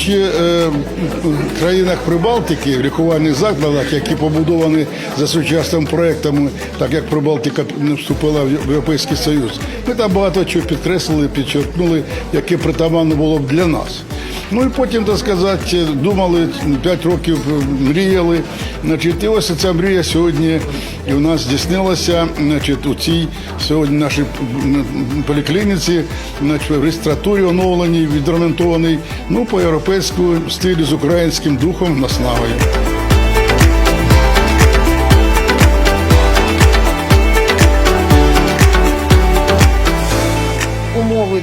Будучи е, в країнах Прибалтики, в лікувальних закладах, які побудовані за сучасними проектами, так як Прибалтика не вступила в Європейський Союз, ми там багато чого підкреслили, підчеркнули, яке притаманно було б для нас. Ну і потім, так сказати, думали, 5 років мріяли. Значить, і ось ця мрія сьогодні і у нас здійснилася значить, у цій сьогодні нашій поліклініці, значить, в реєстратурі оновленій, відремонтованій, ну, по європейському стилю з українським духом наснагою.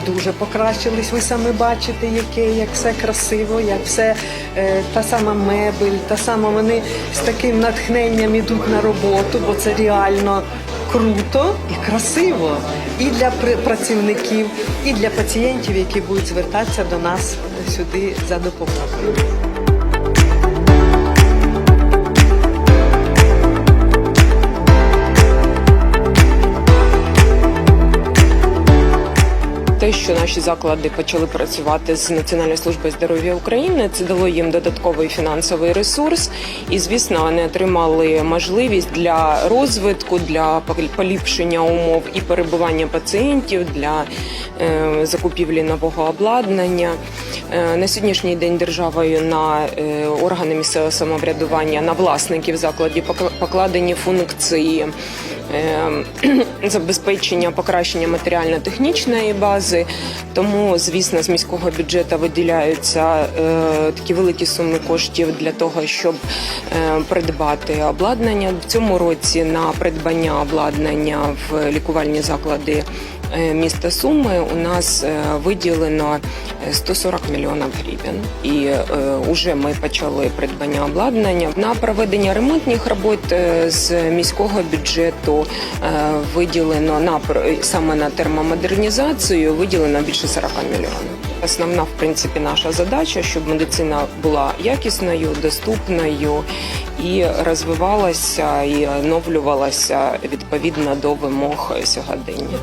Дуже покращились. Ви самі бачите, яке як все красиво, як все е, та сама мебель, та сама вони з таким натхненням ідуть на роботу, бо це реально круто і красиво і для працівників, і для пацієнтів, які будуть звертатися до нас сюди за допомогою. Те, що наші заклади почали працювати з Національною службою здоров'я України, це дало їм додатковий фінансовий ресурс, і звісно, вони отримали можливість для розвитку, для поліпшення умов і перебування пацієнтів для е, закупівлі нового обладнання. Е, на сьогоднішній день державою на е, органи місцевого самоврядування, на власників закладів покладені функції е, забезпечення покращення матеріально-технічної бази. Тому, звісно, з міського бюджету виділяються такі великі суми коштів для того, щоб придбати обладнання. В цьому році на придбання обладнання в лікувальні заклади. Е, Міста Суми у нас е, виділено е, 140 мільйонів гривень, і вже ми почали придбання обладнання на проведення ремонтних робот е, з міського бюджету е, виділено на саме на термомодернізацію виділено більше 40 мільйонів. Основна, в принципі, наша задача, щоб медицина була якісною, доступною і розвивалася і оновлювалася відповідно до вимог сьогодення.